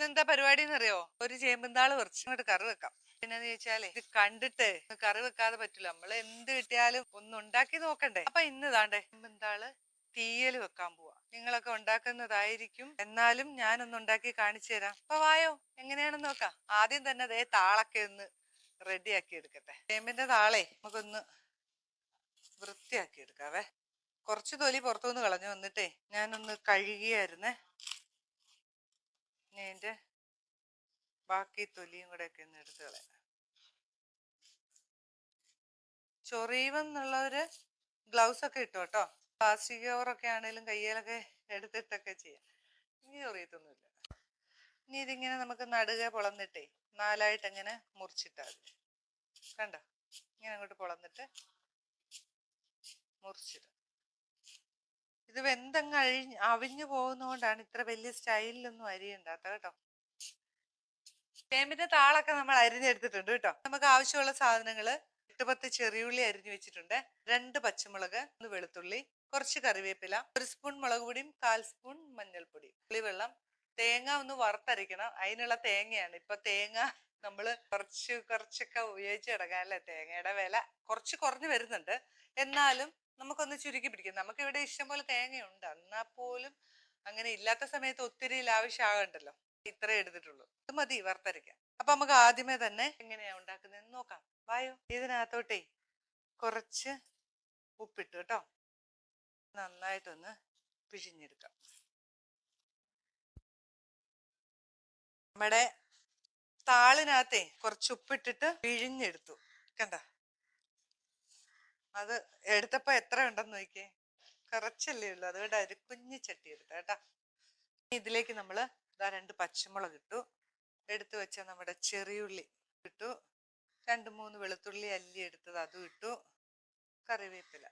ഇന്നെന്താ പരിപാടി എന്നറിയോ ഒരു ചേമ്പന്താൾ കുറച്ചും കൂടെ കറി വെക്കാം. പിന്നെന്ന് ചോദിച്ചാലേ ഇത് കണ്ടിട്ട് കറി വെക്കാതെ പറ്റില്ല നമ്മൾ എന്ത് കിട്ടിയാലും ഒന്ന് ഉണ്ടാക്കി നോക്കണ്ടേ? അപ്പൊ ഇന്ന് താണ്ടേ ചേമ്പന്താൾ തീയൽ വെക്കാൻ പോവാ. നിങ്ങളൊക്കെ ഉണ്ടാക്കുന്നതായിരിക്കും. എന്നാലും ഞാനൊന്ന് ഉണ്ടാക്കി കാണിച്ചു തരാം. അപ്പൊ വായോ എങ്ങനെയാണെന്ന് നോക്കാം. ആദ്യം തന്നെ അതേ താളൊക്കെ ഒന്ന് റെഡിയാക്കി എടുക്കട്ടെ. ചേമ്പിന്റെ താളെ നമുക്കൊന്ന് വൃത്തിയാക്കി എടുക്കാവേ. കുറച്ച് തൊലി പുറത്തുനിന്ന് കളഞ്ഞു. വന്നിട്ടേ ഞാനൊന്ന് കഴുകിയായിരുന്നേ. ഇനി അതിന്റെ ബാക്കി തൊലിയും കൂടെ ഒക്കെ ഒന്ന് എടുത്ത് കളയാം. ചൊറിയുമെന്നുള്ളവര് ഗ്ലൗസ് ഒക്കെ ഇട്ടു കേട്ടോ പ്ലാസ്റ്റിക് കവറൊക്കെ ആണെങ്കിലും കയ്യിലൊക്കെ എടുത്തിട്ടൊക്കെ ചെയ്യാം. ഇനി ചൊറിയത്തൊന്നുമില്ല ഇനി ഇതിങ്ങനെ നമുക്ക് നടുക പൊളന്നിട്ടേ നാലായിട്ട് അങ്ങനെ മുറിച്ചിട്ടാൽ കണ്ടോ? ഇങ്ങനെ അങ്ങോട്ട് പൊളന്നിട്ട് മുറിച്ചിടും. ഇത് വെന്തങ്ങ് അഴിഞ്ഞ് അവിഞ്ഞു പോകുന്നതുകൊണ്ടാണ് ഇത്ര വലിയ സ്റ്റൈലിലൊന്നും അരിയുണ്ടാത്ത കേട്ടോ. ചേമ്പിന്റെ താളൊക്കെ നമ്മൾ അരിഞ്ഞെടുത്തിട്ടുണ്ട് കേട്ടോ. നമുക്ക് ആവശ്യമുള്ള സാധനങ്ങൾ എട്ട് പത്ത് ചെറിയുള്ളി അരിഞ്ഞു വെച്ചിട്ടുണ്ട്. രണ്ട് പച്ചമുളക് ഒന്ന് വെളുത്തുള്ളി കുറച്ച് കറിവേപ്പില ഒരു സ്പൂൺ മുളക് പൊടിയും കാൽ സ്പൂൺ മഞ്ഞൾപ്പൊടിയും. പുളിവെള്ളം തേങ്ങ ഒന്ന് വറുത്തരയ്ക്കണം. അതിനുള്ള തേങ്ങയാണ്. ഇപ്പൊ തേങ്ങ നമ്മൾ കുറച്ച് കുറച്ചൊക്കെ ഉപയോഗിച്ച് കിടക്കാം അല്ലേ? തേങ്ങയുടെ വില കുറച്ച് കുറഞ്ഞു വരുന്നുണ്ട്. എന്നാലും നമുക്കൊന്ന് ചുരുക്കി പിടിക്കും. നമുക്ക് ഇവിടെ ഇഷ്ടംപോലെ തേങ്ങയുണ്ട്. എന്നാൽ പോലും അങ്ങനെ ഇല്ലാത്ത സമയത്ത് ഒത്തിരി ലാവശ്യമാകണ്ടല്ലോ ഇത്രേ എടുത്തിട്ടുള്ളൂ. അത് മതി വറുത്തരയ്ക്കാം. അപ്പൊ നമുക്ക് ആദ്യമേ തന്നെ എങ്ങനെയാ ഉണ്ടാക്കുന്നതെന്ന് നോക്കാം. വായോ. ഇതിനകത്തോട്ടേ കുറച്ച് ഉപ്പിട്ടു കേട്ടോ. നന്നായിട്ടൊന്ന് പിഴിഞ്ഞെടുക്കാം. നമ്മുടെ താളിനകത്തെ കുറച്ച് ഉപ്പിട്ടിട്ട് പിഴിഞ്ഞെടുത്തു. കണ്ട? അത് എടുത്തപ്പോ എത്ര ഉണ്ടെന്ന് നോക്കിയേ? കുറച്ചല്ലേ ഉള്ളൂ. അതുകൊണ്ട് ഒരു കുഞ്ഞു ചട്ടി എടുത്ത കേട്ടാ. ഇതിലേക്ക് നമ്മൾ ഇതാ രണ്ട് പച്ചമുളക് ഇട്ടു. എടുത്തു വെച്ച നമ്മുടെ ചെറിയുള്ളി ഇട്ടു. രണ്ട് മൂന്ന് വെളുത്തുള്ളി അല്ലി എടുത്തത് അതും ഇട്ടു. കറിവേപ്പില.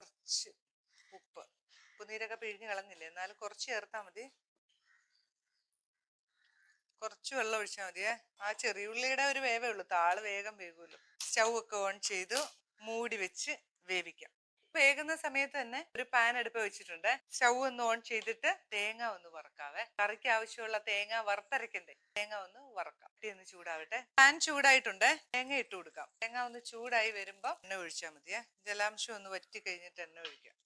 കുറച്ച് ഉപ്പ്. ഉപ്പുനീരൊക്കെ പിഴിഞ്ഞ് കളഞ്ഞില്ലേ? എന്നാലും കുറച്ച് ചേർത്താൽ മതി. കുറച്ച് വെള്ളം ഒഴിച്ചാൽ മതിയേ. ആ ചെറിയുള്ളിയുടെ ഒരു വേവേ ഉള്ളൂ. താൾ വേഗം വേകുമല്ലോ. സ്റ്റൗ ഒക്കെ ഓൺ ചെയ്തു. മൂടി വെച്ച് വേവിക്കാം. വേകുന്ന സമയത്ത് തന്നെ ഒരു പാൻ അടുപ്പ് വെച്ചിട്ടുണ്ട്. സ്റ്റൗ ഒന്ന് ഓൺ ചെയ്തിട്ട് തേങ്ങ ഒന്ന് വറക്കാവേ. കറിക്ക് ആവശ്യമുള്ള തേങ്ങ വറുത്തരക്കണ്ടേ തേങ്ങ ഒന്ന് വറക്കാം. ഒന്ന് ചൂടാവട്ടെ. പാൻ ചൂടായിട്ടുണ്ട്. തേങ്ങ ഇട്ട് കൊടുക്കാം. തേങ്ങ ഒന്ന് ചൂടായി വരുമ്പോ എണ്ണ ഒഴിച്ചാൽ മതിയേ ജലാംശം ഒന്ന് വറ്റി കഴിഞ്ഞിട്ട് എണ്ണ ഒഴിക്കാം.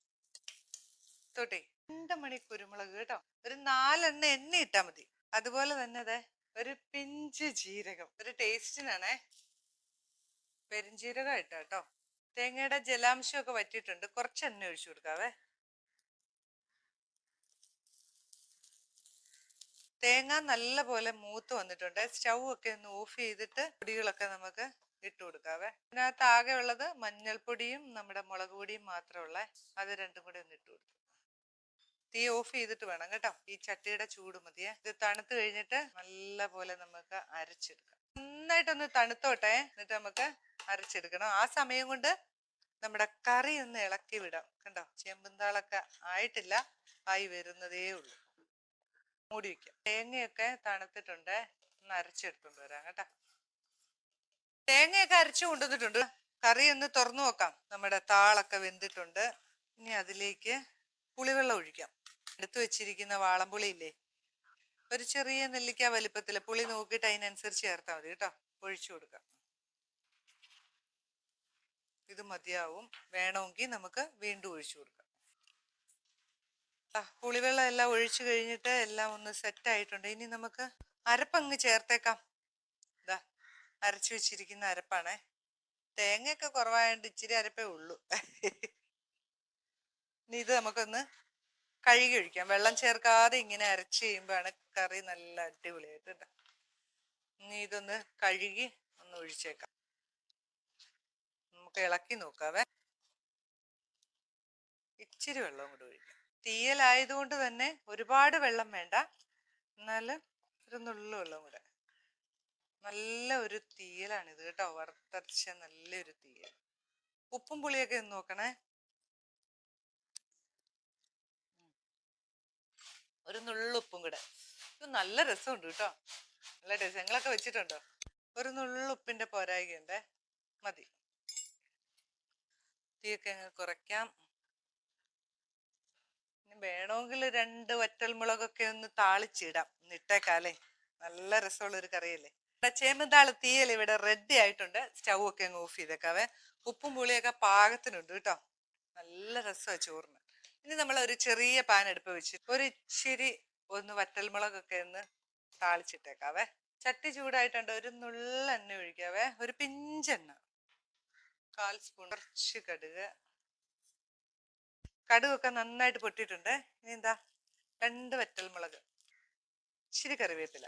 തൊട്ടേ രണ്ട് മണി കുരുമുളക് കേട്ടോ. ഒരു നാലെണ്ണ എണ്ണ ഇട്ടാ മതി. അതുപോലെ തന്നെ അതെ ഒരു പിഞ്ച് ജീരകം. ഒരു ടേസ്റ്റിനാണേ പെരുംജീരകം ഇട്ടാ കേട്ടോ. തേങ്ങയുടെ ജലാംശമൊക്കെ വറ്റിയിട്ടുണ്ട്. കുറച്ച് എണ്ണ ഒഴിച്ചു കൊടുക്കാവേ. തേങ്ങ നല്ല പോലെ മൂത്ത് വന്നിട്ടുണ്ട്. സ്റ്റൗ ഒക്കെ ഒന്ന് ഓഫ് ചെയ്തിട്ട് പൊടികളൊക്കെ നമുക്ക് ഇട്ട് കൊടുക്കാവേ. ഇതിനകത്ത് ആകെ ഉള്ളത് മഞ്ഞൾപ്പൊടിയും നമ്മുടെ മുളക് പൊടിയും മാത്രമുള്ള. അത് രണ്ടും കൂടി ഒന്ന് ഇട്ട് കൊടുക്കും തീ ഓഫ് ചെയ്തിട്ട് വേണം കേട്ടോ. ഈ ചട്ടിയുടെ ചൂട് മതിയേ. ഇത് തണുത്ത് കഴിഞ്ഞിട്ട് നല്ല പോലെ നമുക്ക് അരച്ചെടുക്കാം. നന്നായിട്ടൊന്ന് തണുത്തോട്ടെ. എന്നിട്ട് നമുക്ക് അരച്ചെടുക്കണം. ആ സമയം കൊണ്ട് നമ്മുടെ കറി ഒന്ന് ഇളക്കി വിടാം. കണ്ടോ? ചെമ്പുന്താളൊക്കെ ആയിട്ടില്ല ആയി വരുന്നതേ ഉള്ളൂ. മൂടി വയ്ക്കാം തേങ്ങയൊക്കെ തണുത്തിട്ടുണ്ട്. ഒന്ന് അരച്ചെടുത്തോണ്ട് വരാം കേട്ടോ. തേങ്ങയൊക്കെ അരച്ചു കൊണ്ടുവന്നിട്ടുണ്ട്. കറി ഒന്ന് തുറന്നു നോക്കാം. നമ്മുടെ താളൊക്കെ വെന്തിട്ടുണ്ട്. ഇനി അതിലേക്ക് പുളിവെള്ളം ഒഴിക്കാം. എടുത്തു വെച്ചിരിക്കുന്ന വാളംപുളി ഇല്ലേ? ഒരു ചെറിയ നെല്ലിക്ക വലിപ്പത്തിൽ പുളി നോക്കിയിട്ട് അതിനനുസരിച്ച് ചേർത്താൽ മതി കേട്ടോ. ഒഴിച്ചു കൊടുക്കാം. ഇത് മതിയാവും. വേണമെങ്കിൽ നമുക്ക് വീണ്ടും ഒഴിച്ചു കൊടുക്കാം. പുളിവെള്ളം എല്ലാം ഒഴിച്ചു കഴിഞ്ഞിട്ട് എല്ലാം ഒന്ന് സെറ്റ് ആയിട്ടുണ്ട്. ഇനി നമുക്ക് അരപ്പങ്ങ് ചേർത്തേക്കാം. ഇതാ അരച്ചു വെച്ചിരിക്കുന്ന അരപ്പാണേ. തേങ്ങയൊക്കെ കുറവായതുകൊണ്ട് ഇച്ചിരി അരപ്പേ ഉള്ളൂ. ഇനി ഇത് നമുക്കൊന്ന് കഴുകി ഒഴിക്കാം. വെള്ളം ചേർക്കാതെ ഇങ്ങനെ അരച്ച് ചെയ്യുമ്പോഴാണ് കറി നല്ല അടിപൊളിയായിട്ട് ഉണ്ടാവും. ഇനി ഇതൊന്ന് കഴുകി ഒന്ന് ഒഴിച്ചേക്കാം. നമുക്ക് ഇളക്കി നോക്കാവേ. ഇച്ചിരി വെള്ളം കൂടി ഒഴിക്കാം. തീയലായതുകൊണ്ട് തന്നെ ഒരുപാട് വെള്ളം വേണ്ട. എന്നാലും ഒരു നുള്ളു വെള്ളം കൂടെ. നല്ല ഒരു തീയലാണിത് കേട്ടോ. വറുത്തരച്ച നല്ലൊരു തീയൽ. ഉപ്പും പുളിയൊക്കെ ഒന്ന് നോക്കണേ. ഒരു നുള്ളുപ്പും കൂടെ. ഇത് നല്ല രസമുണ്ട് കേട്ടോ. നല്ല രസങ്ങളൊക്കെ വെച്ചിട്ടുണ്ടോ? ഒരു നുള്ളുപ്പിന്റെ പോരായികയുണ്ടേ. മതി. തീയൊക്കെ അങ്ങ് കുറയ്ക്കാം. വേണമെങ്കിൽ രണ്ട് വറ്റൽമുളകൊക്കെ ഒന്ന് താളിച്ചിടാം. ഇട്ടേക്കാലേ നല്ല രസമുള്ളൊരു കറിയല്ലേ. ഇവിടെ ചേമ്പന്താൾ തീയൽ ഇവിടെ റെഡി ആയിട്ടുണ്ട്. സ്റ്റൗ ഒക്കെ അങ്ങ് ഓഫ് ചെയ്തേക്കാവേ. ഉപ്പും പുളിയൊക്കെ പാകത്തിനുണ്ട് കേട്ടോ. നല്ല രസമാണ് ചോറിന്. ഇനി നമ്മൾ ഒരു ചെറിയ പാൻ എടുപ്പ് വെച്ച് ഒരു ഇച്ചിരി ഒന്ന് വറ്റൽമുളകൊക്കെ ഒന്ന് താളിച്ചിട്ടേക്കാവേ. ചട്ടി ചൂടായിട്ടുണ്ട്. ഒരു നുള്ള എണ്ണ ഒഴിക്കാവേ. ഒരു പിഞ്ചെണ്ണ. കാൽ സ്പൂൺ കുറച്ച് കടുക്. കടുകൊക്കെ നന്നായിട്ട് പൊട്ടിയിട്ടുണ്ട്. ഇനി എന്താ? രണ്ട് വറ്റൽമുളക്. ഇച്ചിരി കറിവേപ്പില.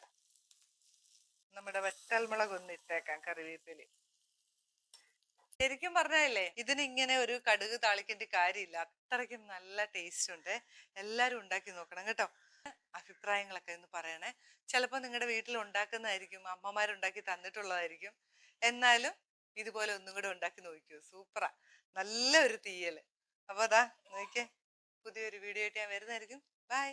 നമ്മുടെ വറ്റൽമുളക് ഒന്ന് ഇട്ടേക്കാം കറിവേപ്പില ശരിക്കും പറഞ്ഞല്ലേ ഇതിന് ഇങ്ങനെ ഒരു കടുക് താളിക്കേണ്ട കാര്യമില്ല. അത്രയ്ക്കും നല്ല ടേസ്റ്റ് ഉണ്ട്. എല്ലാവരും ഉണ്ടാക്കി നോക്കണം കേട്ടോ. അഭിപ്രായങ്ങളൊക്കെ ഒന്ന് പറയണേ. ചിലപ്പോൾ നിങ്ങളുടെ വീട്ടിൽ ഉണ്ടാക്കുന്നതായിരിക്കും അമ്മമാരുണ്ടാക്കി തന്നിട്ടുള്ളതായിരിക്കും. എന്നാലും ഇതുപോലെ ഒന്നും കൂടെ ഉണ്ടാക്കി നോക്കൂ സൂപ്പറാ. നല്ല ഒരു തീയൽ. അപ്പൊ അതാ നോക്കിയേ പുതിയൊരു വീഡിയോ ആയിട്ട് ഞാൻ വരുന്നതായിരിക്കും. ബൈ.